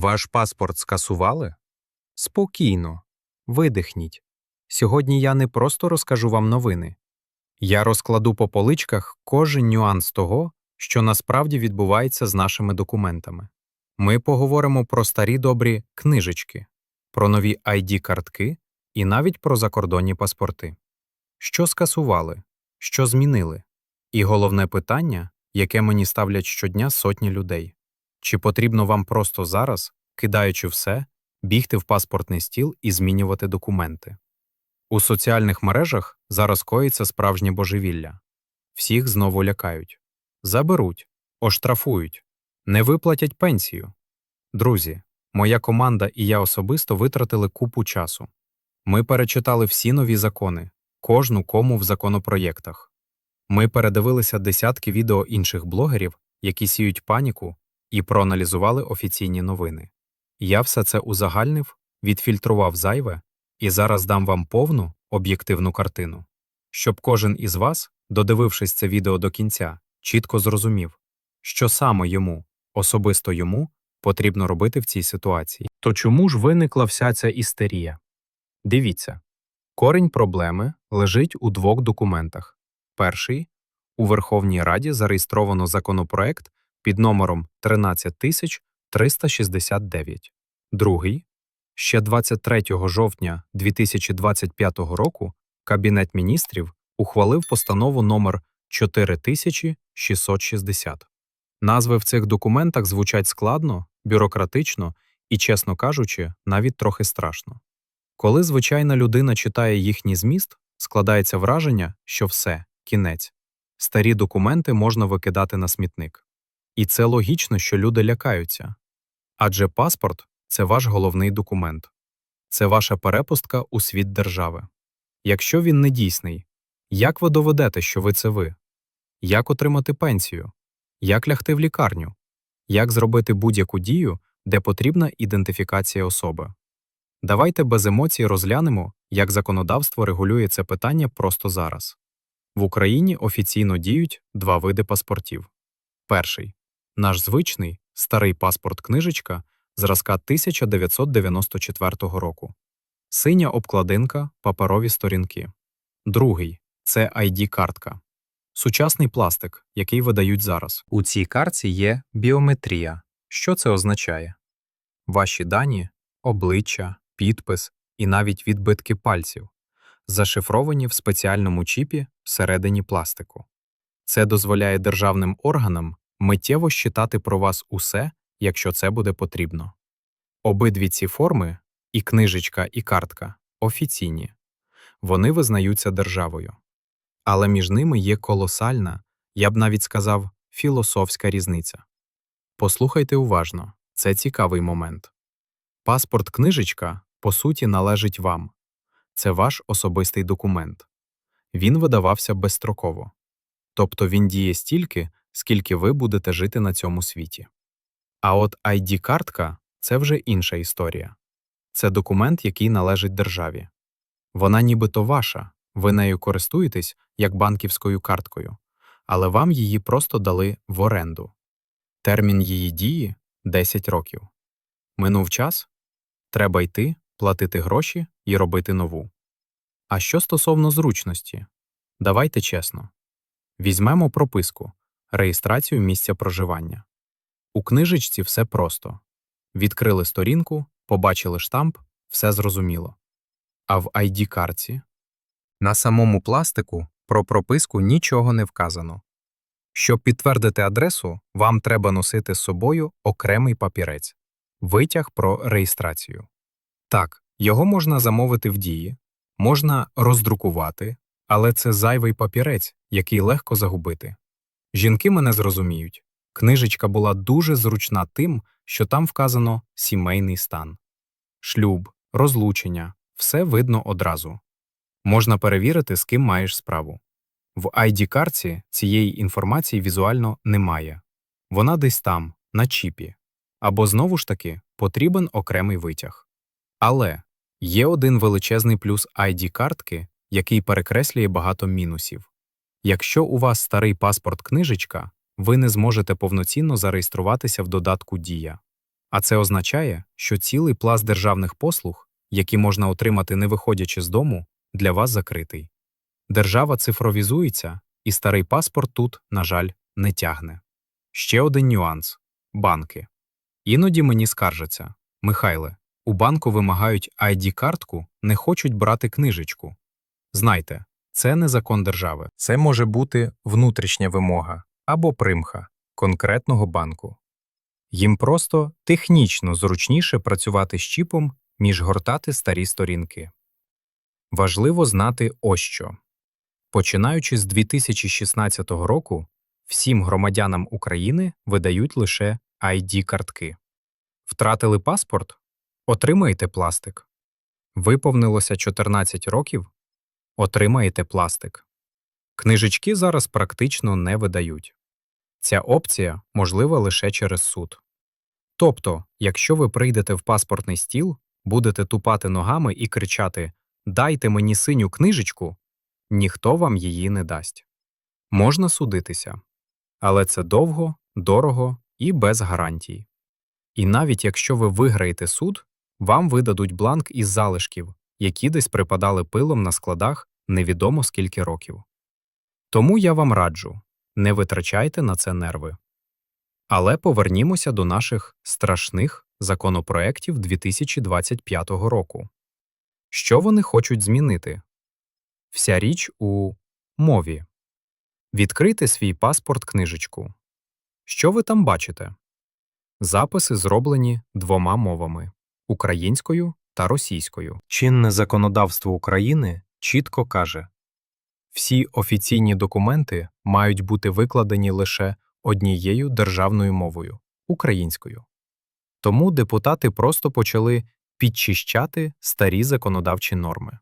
Ваш паспорт скасували? Спокійно, видихніть. Сьогодні я не просто розкажу вам новини. Я розкладу по поличках кожен нюанс того, що насправді відбувається з нашими документами. Ми поговоримо про старі добрі книжечки, про нові ID-картки і навіть про закордонні паспорти. Що скасували, що змінили? І головне питання, яке мені ставлять щодня сотні людей. Чи потрібно вам просто зараз, кидаючи все, бігти в паспортний стіл і змінювати документи? У соціальних мережах зараз коїться справжнє божевілля. Всіх знову лякають. Заберуть, оштрафують, не виплатять пенсію. Друзі, моя команда і я особисто витратили купу часу. Ми перечитали всі нові закони, кожну кому в законопроєктах. Ми передивилися десятки відео інших блогерів, які сіють паніку, і проаналізували офіційні новини. Я все це узагальнив, відфільтрував зайве і зараз дам вам повну об'єктивну картину, щоб кожен із вас, додивившись це відео до кінця, чітко зрозумів, що саме йому, особисто йому, потрібно робити в цій ситуації. То чому ж виникла вся ця істерія? Дивіться, корінь проблеми лежить у двох документах. Перший у Верховній Раді зареєстровано законопроект під номером 13369. Другий ще 23 жовтня 2025 року Кабінет міністрів ухвалив постанову номер 4660. Назви в цих документах звучать складно, бюрократично і, чесно кажучи, навіть трохи страшно. Коли звичайна людина читає їхній зміст, складається враження, що все, кінець. Старі документи можна викидати на смітник. І це логічно, що люди лякаються. Адже паспорт це ваш головний документ, це ваша перепустка у світ держави. Якщо він не дійсний, як ви доведете, що ви це ви? Як отримати пенсію? Як лягти в лікарню? Як зробити будь-яку дію, де потрібна ідентифікація особи? Давайте без емоцій розглянемо, як законодавство регулює це питання просто зараз. В Україні офіційно діють два види паспортів. Перший наш звичний старий паспорт книжечка зразка 1994 року. Синя обкладинка, паперові сторінки. Другий це ID-картка. Сучасний пластик, який видають зараз. У цій картці є біометрія. Що це означає? Ваші дані, обличчя, підпис і навіть відбитки пальців зашифровані в спеціальному чіпі всередині пластику. Це дозволяє державним органам миттєво щитати про вас усе, якщо це буде потрібно. Обидві ці форми, і книжечка, і картка, офіційні. Вони визнаються державою. Але між ними є колосальна, я б навіть сказав, філософська різниця. Послухайте уважно, це цікавий момент. Паспорт книжечка, по суті, належить вам. Це ваш особистий документ. Він видавався безстроково. Тобто він діє стільки, скільки ви будете жити на цьому світі. А от ID-картка це вже інша історія. Це документ, який належить державі. Вона нібито ваша, ви нею користуєтесь як банківською карткою, але вам її просто дали в оренду. Термін її дії 10 років. Минув час треба йти, платити гроші і робити нову. А що стосовно зручності? Давайте чесно. Візьмемо прописку, реєстрацію місця проживання. У книжечці все просто відкрили сторінку, побачили штамп, все зрозуміло. А в ID-картці на самому пластику про прописку нічого не вказано. Щоб підтвердити адресу, вам треба носити з собою окремий папірець витяг про реєстрацію. Так, його можна замовити в дії, можна роздрукувати, але це зайвий папірець, який легко загубити. Жінки мене зрозуміють. Книжечка була дуже зручна тим, що там вказано сімейний стан. Шлюб, розлучення все видно одразу. Можна перевірити, з ким маєш справу. В ID-картці цієї інформації візуально немає. Вона десь там, на чіпі. Або знову ж таки потрібен окремий витяг. Але є один величезний плюс ID-картки, який перекреслює багато мінусів. Якщо у вас старий паспорт книжечка, ви не зможете повноцінно зареєструватися в додатку Дія. А це означає, що цілий пласт державних послуг, які можна отримати не виходячи з дому, для вас закритий. Держава цифровізується, і старий паспорт тут, на жаль, не тягне. Ще один нюанс банки. Іноді мені скаржаться Михайле, у банку вимагають ID-картку, не хочуть брати книжечку. Знайте, це не закон держави. Це може бути внутрішня вимога або примха конкретного банку. Їм просто технічно зручніше працювати з чіпом, ніж гортати старі сторінки. Важливо знати ось що. Починаючи з 2016 року, всім громадянам України видають лише ID-картки. Втратили паспорт? Отримаєте пластик. Виповнилося 14 років? Отримаєте пластик. Книжечки зараз практично не видають. Ця опція можлива лише через суд. Тобто, якщо ви прийдете в паспортний стіл, будете тупати ногами і кричати Дайте мені синю книжечку, ніхто вам її не дасть. Можна судитися, але це довго, дорого і без гарантій. І навіть якщо ви виграєте суд, вам видадуть бланк із залишків, які десь припадали пилом на складах невідомо скільки років. Тому я вам раджу не витрачайте на це нерви. Але повернімося до наших страшних законопроєктів 2025 року. Що вони хочуть змінити? Вся річ у мові. Відкрийте свій паспорт книжечку. Що ви там бачите? Записи зроблені двома мовами українською та російською. Чинне законодавство України чітко каже всі офіційні документи мають бути викладені лише однією державною мовою українською. Тому депутати просто почали підчищати старі законодавчі норми.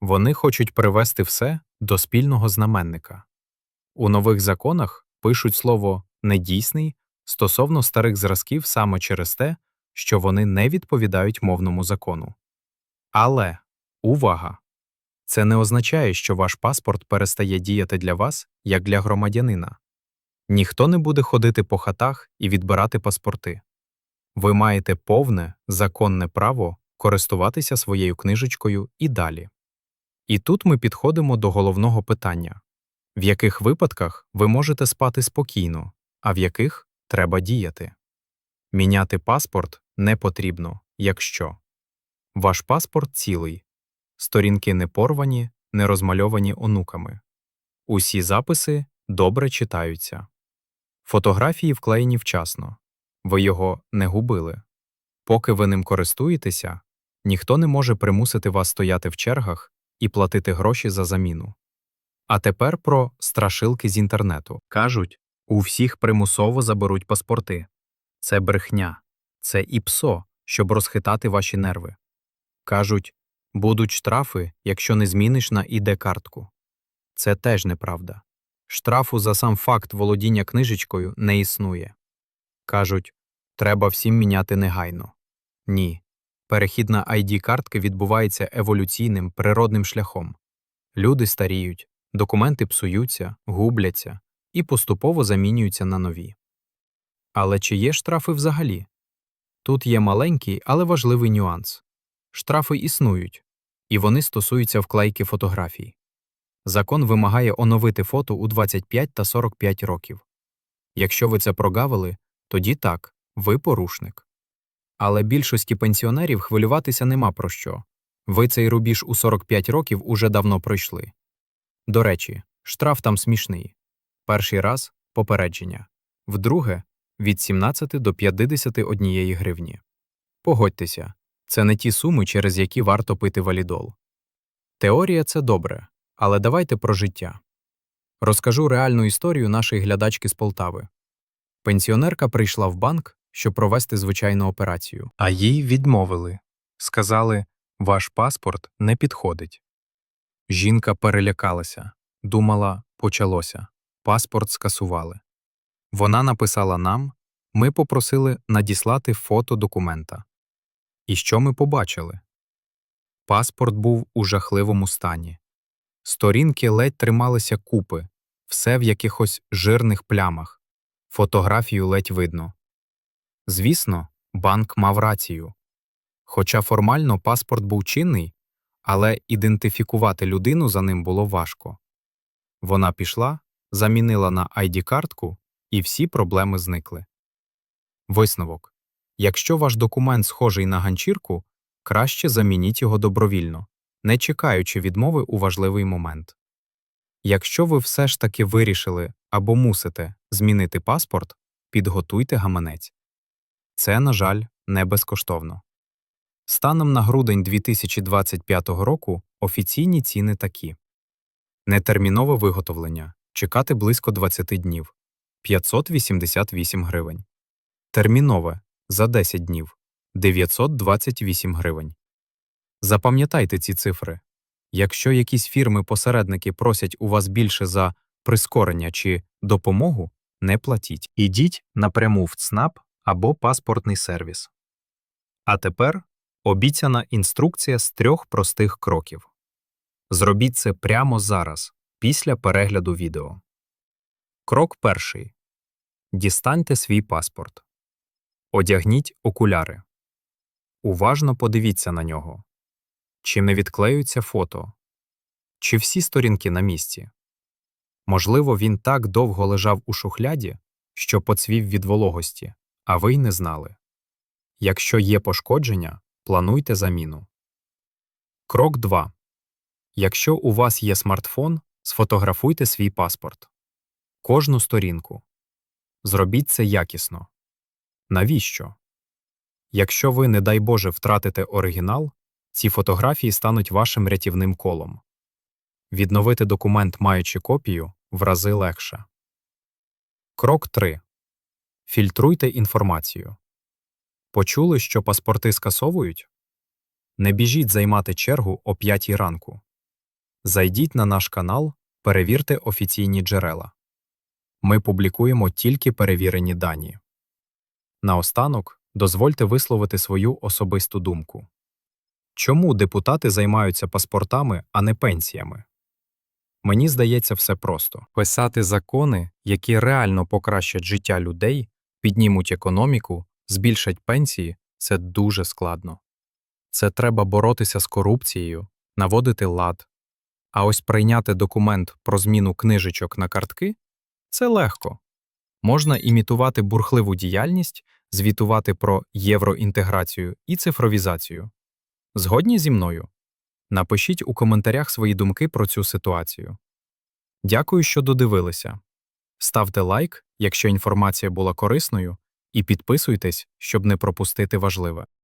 Вони хочуть привести все до спільного знаменника. У нових законах пишуть слово недійсний стосовно старих зразків саме через те, що вони не відповідають мовному закону. Але увага! Це не означає, що ваш паспорт перестає діяти для вас як для громадянина. Ніхто не буде ходити по хатах і відбирати паспорти. Ви маєте повне законне право користуватися своєю книжечкою і далі. І тут ми підходимо до головного питання в яких випадках ви можете спати спокійно, а в яких треба діяти. Міняти паспорт не потрібно, якщо ваш паспорт цілий, сторінки не порвані, не розмальовані онуками, усі записи добре читаються, фотографії вклеєні вчасно, ви його не губили. Поки ви ним користуєтеся, ніхто не може примусити вас стояти в чергах і платити гроші за заміну. А тепер про страшилки з інтернету. Кажуть, у всіх примусово заберуть паспорти. Це брехня, це ІПСО, щоб розхитати ваші нерви. Кажуть, будуть штрафи, якщо не зміниш на ІД-картку. Це теж неправда. Штрафу за сам факт володіння книжечкою не існує. Кажуть, треба всім міняти негайно. Ні. Перехід на ID-картки відбувається еволюційним природним шляхом. Люди старіють, документи псуються, губляться і поступово замінюються на нові. Але чи є штрафи взагалі? Тут є маленький, але важливий нюанс штрафи існують, і вони стосуються вклейки фотографій. Закон вимагає оновити фото у 25 та 45 років. Якщо ви це прогавили, тоді так, ви порушник. Але більшості пенсіонерів хвилюватися нема про що ви цей рубіж у 45 років уже давно пройшли. До речі, штраф там смішний перший раз попередження, вдруге від 17 до 51 гривні. Погодьтеся, це не ті суми, через які варто пити валідол. Теорія це добре, але давайте про життя. Розкажу реальну історію нашої глядачки з Полтави. Пенсіонерка прийшла в банк, щоб провести звичайну операцію, а їй відмовили сказали, ваш паспорт не підходить. Жінка перелякалася, думала, почалося, паспорт скасували. Вона написала нам, ми попросили надіслати фото документа. І що ми побачили? Паспорт був у жахливому стані. Сторінки ледь трималися купи, все в якихось жирних плямах, фотографію ледь видно. Звісно, банк мав рацію. Хоча формально паспорт був чинний, але ідентифікувати людину за ним було важко. Вона пішла, замінила на ID-картку, і всі проблеми зникли. Висновок. Якщо ваш документ схожий на ганчірку, краще замініть його добровільно, не чекаючи відмови у важливий момент. Якщо ви все ж таки вирішили або мусите змінити паспорт, підготуйте гаманець. Це, на жаль, не безкоштовно. Станом на грудень 2025 року офіційні ціни такі: нетермінове виготовлення чекати близько 20 днів 588 гривень. Термінове за 10 днів 928 гривень. Запам'ятайте ці цифри. Якщо якісь фірми-посередники просять у вас більше за прискорення чи допомогу, не платіть. Ідіть напряму в ЦНАП або паспортний сервіс. А тепер обіцяна інструкція з трьох простих кроків. Зробіть це прямо зараз, після перегляду відео. Крок перший. Дістаньте свій паспорт. Одягніть окуляри. Уважно подивіться на нього. Чи не відклеються фото? Чи всі сторінки на місці? Можливо, він так довго лежав у шухляді, що поцвів від вологості, а ви й не знали. Якщо є пошкодження, плануйте заміну. Крок 2. Якщо у вас є смартфон, сфотографуйте свій паспорт. Кожну сторінку. Зробіть це якісно. Навіщо? Якщо ви, не дай Боже, втратите оригінал, ці фотографії стануть вашим рятівним колом. Відновити документ, маючи копію, в рази легше. Крок 3. Фільтруйте інформацію. Почули, що паспорти скасовують? Не біжіть займати чергу о 5 ранку. Зайдіть на наш канал, перевірте офіційні джерела. Ми публікуємо тільки перевірені дані. Наостанок, дозвольте висловити свою особисту думку. Чому депутати займаються паспортами, а не пенсіями? Мені здається, все просто писати закони, які реально покращать життя людей, піднімуть економіку, збільшать пенсії це дуже складно. Це треба боротися з корупцією, наводити лад. А ось прийняти документ про зміну книжечок на картки це легко. Можна імітувати бурхливу діяльність, звітувати про євроінтеграцію і цифровізацію. Згодні зі мною? Напишіть у коментарях свої думки про цю ситуацію. Дякую, що додивилися. Ставте лайк, якщо інформація була корисною, і підписуйтесь, щоб не пропустити важливе.